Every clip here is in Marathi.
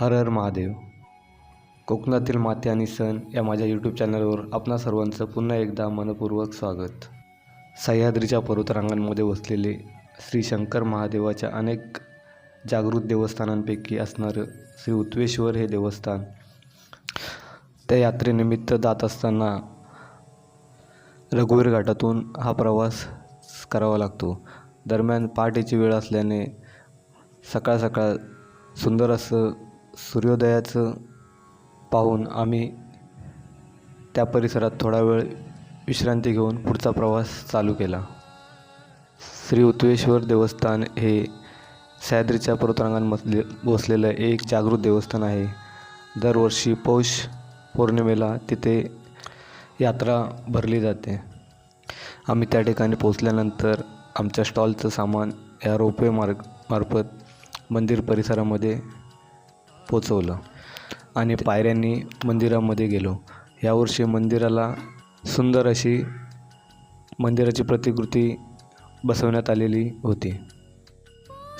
हर हर महादेव. कोकणातील माती आणि सण या माझ्या यूट्यूब चॅनलवर आपणा सर्वांचं पुन्हा एकदा मनपूर्वक स्वागत. सह्याद्रीच्या पर्वतरांगांमध्ये वसलेले श्री शंकर महादेवाच्या अनेक जागृत देवस्थानांपैकी असणारं श्री उत्वेश्वर हे देवस्थान त्या यात्रेनिमित्त जात असताना रघुवीर घाटातून हा प्रवास करावा लागतो. दरम्यान पहाटेची वेळ असल्याने सकाळ सकाळ सुंदर असं सूर्योदयाचं पाहून आम्ही त्या परिसरात थोडा वेळ विश्रांती घेऊन पुढचा प्रवास चालू केला. श्री उत्वेश्वर देवस्थान हे सह्याद्रीच्या पर्वतरांगांमधले वसलेलं एक जागृत देवस्थान आहे. दरवर्षी पौष पौर्णिमेला तिथे यात्रा भरली जाते. आम्ही त्या ठिकाणी पोचल्यानंतर आमच्या स्टॉलचं सामान या रोपवे मार्ग मार्फत मंदिर परिसरामध्ये पोचवलं. आणि पायऱ्यांनी मंदिरामध्ये गेलो. यावर्षी मंदिराला सुंदर अशी मंदिराची प्रतिकृती बसवण्यात आलेली होती.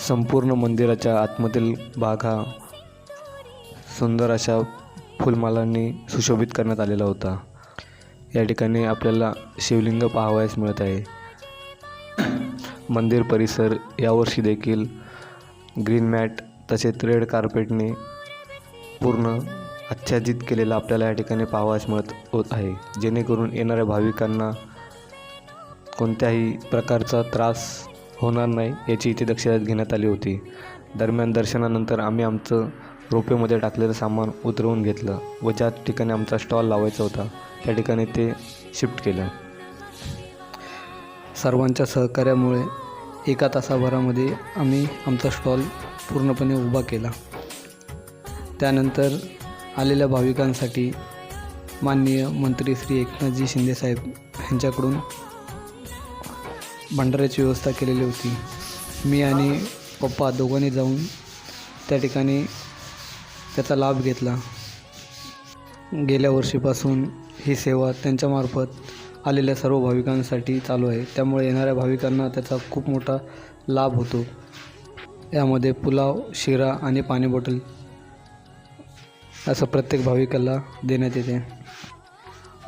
संपूर्ण मंदिराच्या आतमधील भाग हा सुंदर अशा फुलमालांनी सुशोभित करण्यात आलेला होता. या ठिकाणी आपल्याला शिवलिंग पाहावयास मिळत आहे. मंदिर परिसर यावर्षी देखील ग्रीन मॅट तसेच रेड कार्पेटने पूर्ण आच्छादित केलेलं आपल्याला या ठिकाणी पाहावास मिळत होत आहे. जेणेकरून येणाऱ्या भाविकांना कोणत्याही प्रकारचा त्रास होणार नाही याची इथे दक्षता घेण्यात आली होती. दरम्यान दर्शनानंतर आम्ही आमचं रोपेमध्ये टाकलेलं सामान उतरवून घेतलं व ज्या ठिकाणी आमचा स्टॉल लावायचा होता त्या ठिकाणी ते शिफ्ट केलं. सर्वांच्या सहकार्यामुळे एका तासाभरामध्ये आम्ही आमचा स्टॉल पूर्णपणे उभा केला. त्यानंतर आलेल्या भाविकांसाठी माननीय मंत्री श्री एकनाथजी शिंदेसाहेब यांच्याकडून भंडाऱ्याची व्यवस्था केलेली होती. मी आणि पप्पा दोघांनी जाऊन त्या ठिकाणी त्याचा लाभ घेतला. गेल्या वर्षीपासून ही सेवा त्यांच्यामार्फत आलेल्या सर्व भाविकांसाठी चालू आहे. त्यामुळे येणाऱ्या भाविकांना त्याचा खूप मोठा लाभ होतो. यामध्ये पुलाव शिरा आणि पाणी बॉटल असं प्रत्येक भाविकाला देण्यात येते.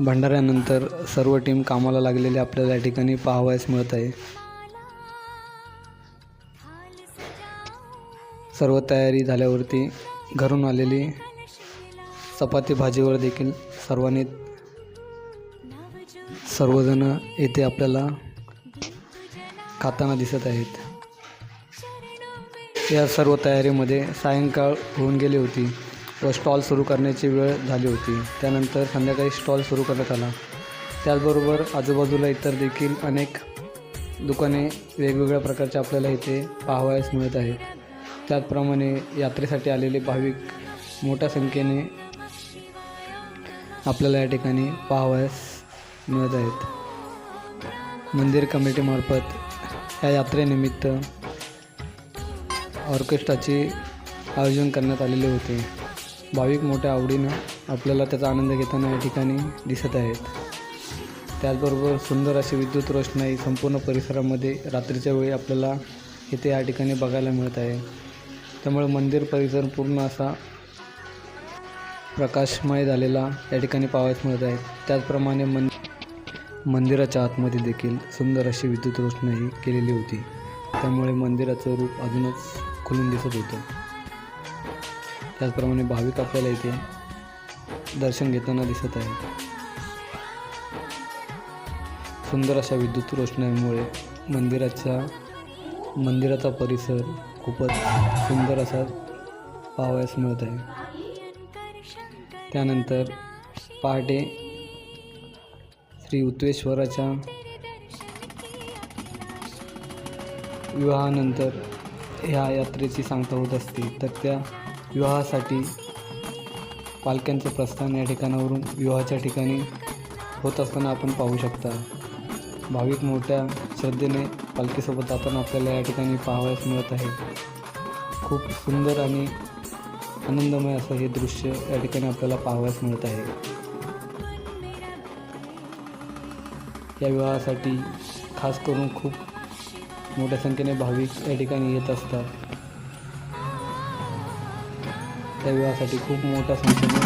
भंडाऱ्यानंतर सर्व टीम कामाला लागलेली आपल्याला या ठिकाणी पाहावयास मिळत आहे. सर्व तयारी झाल्यावरती घरून आलेली चपाती भाजीवर देखील सर्वांनी सर्वजण येथे आपल्याला खाताना दिसत आहेत. या सर्व तयारीमध्ये सायंकाळ होऊन गेली होती. व स्टॉल सुरू करण्याची वेळ झाली होती. त्यानंतर संध्याकाळी स्टॉल सुरू करण्यात आला. त्याचबरोबर आजूबाजूला इतर देखील अनेक दुकाने वेगवेगळ्या प्रकारचे आपल्याला इथे पाहावयास मिळत आहेत. त्याचप्रमाणे यात्रेसाठी आलेले भाविक मोठ्या संख्येने आपल्याला या ठिकाणी पाहावयास मिळत आहेत. मंदिर कमिटीमार्फत या यात्रेनिमित्त ऑर्केस्ट्राचे आयोजन करण्यात आलेले होते. भाविक मोठ्या आवडीनं आपल्याला त्याचा आनंद घेताना या ठिकाणी दिसत आहेत. त्याचबरोबर सुंदर अशी विद्युत रोषणाई संपूर्ण परिसरामध्ये रात्रीच्या वेळी आपल्याला इथे या ठिकाणी बघायला मिळत आहे. त्यामुळे मंदिर परिसर पूर्ण असा प्रकाशमय झालेला या ठिकाणी पाहावयास मिळत आहे. त्याचप्रमाणे मन मंदिराच्या आतमध्ये देखील सुंदर अशी विद्युत रोषणाई केलेली होती. त्यामुळे मंदिराचं रूप अजूनच खुलून दिसत होतं. त्याचप्रमाणे भाविक आपल्याला इथे दर्शन घेताना दिसत आहे सुंदर अशा विद्युत रोषणाईमुळे मंदिराच्या मंदिराचा परिसर खूपच सुंदर असा पाहावयास मिळत आहे. त्यानंतर पहाटे श्री उत्वेश्वराच्या विवाहानंतर ह्या यात्रेची सांगता होत असते. तर त्या विवाहासाठी पालख्यांचं प्रस्थान या ठिकाणावरून विवाहाच्या ठिकाणी होत असताना आपण पाहू शकता. भाविक मोठ्या श्रद्धेने पालखीसोबत जाताना आपल्याला या ठिकाणी पाहावयास मिळत आहे. खूप सुंदर आणि आनंदमय असं हे दृश्य या ठिकाणी आपल्याला पाहावयास मिळत आहे. या विवाहासाठी खास करून खूप मोठ्या संख्येने भाविक या ठिकाणी येत असतात. त्या विवाहासाठी खूप मोठ्या संख्येने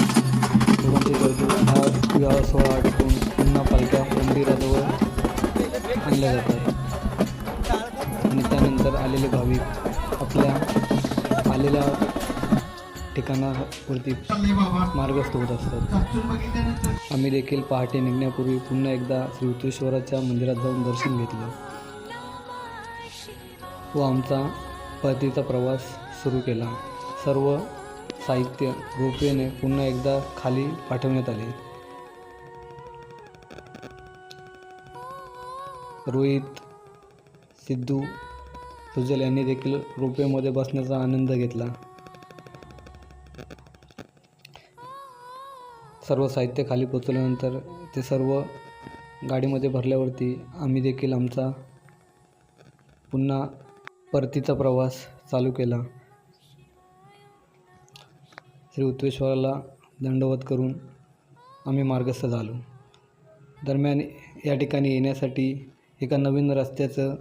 लोकांची गर्दी हा विवाह सोहळा आटोपून पुन्हा पालख्या मंदिराजवळ आणल्या जातात. आणि त्यानंतर आलेले भाविक आपल्या आलेल्या ठिकाणावरती मार्गस्थ होत असतात. आम्ही देखील पहाटे निघण्यापूर्वी पुन्हा एकदा श्री उतेश्वराच्या मंदिरात जाऊन दर्शन घेतलं व आमचा परतीचा प्रवास सुरू केला. सर्व साहित्य रोपवेने पुन्हा एकदा खाली पाठवण्यात आले. रोहित सिद्धू सुजल यांनी देखील रोपेमध्ये बसण्याचा आनंद घेतला. सर्व साहित्य खाली पोचवल्यानंतर ते सर्व गाडीमध्ये भरल्यावरती आम्ही देखील आमचा पुन्हा परतीचा प्रवास चालू केला. श्री उत्वेश्वराला दंडवत करून आम्ही मार्गस्थ झालो. दरम्यान या ठिकाणी येण्यासाठी एका नवीन रस्त्याचं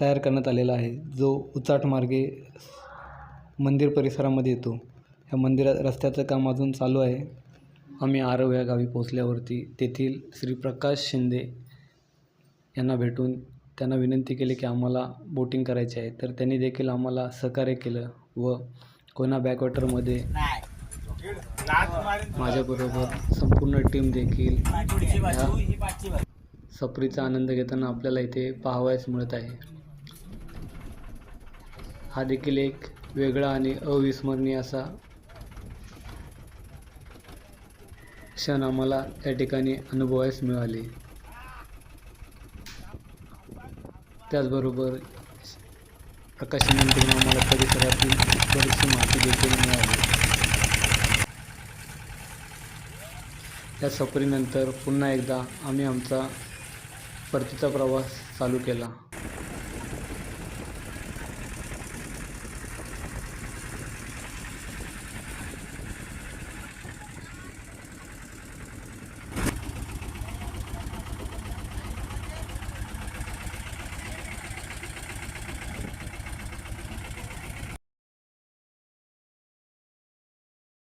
तयार करण्यात आलेला आहे. जो उचाट मार्गे मंदिर परिसरामध्ये येतो. ह्या मंदिरा रस्त्याचं काम अजून चालू आहे. आम्ही आरव या गावी पोचल्यावरती तेथील श्री प्रकाश शिंदे यांना भेटून त्यांना विनंती केली की आम्हाला बोटिंग करायची आहे. तर त्यांनी देखील आम्हाला सहकार्य केलं व कोयना बॅकवॉटरमध्ये? माझ्याबरोबर संपूर्ण टीम देखील सफरीचा आनंद घेताना आपल्याला इथे पाहावयास मिळत आहे. हा देखील एक वेगळा आणि अविस्मरणीय असा क्षण आम्हाला या ठिकाणी अनुभवायस मिळाले. त्याचबरोबर प्रकाशनांकडून आम्हाला परिसरातील बरीचशी माहिती देखील मिळाली. या सफरीनंतर पुन्हा एकदा आम्ही आमचा परतीचा प्रवास चालू केला.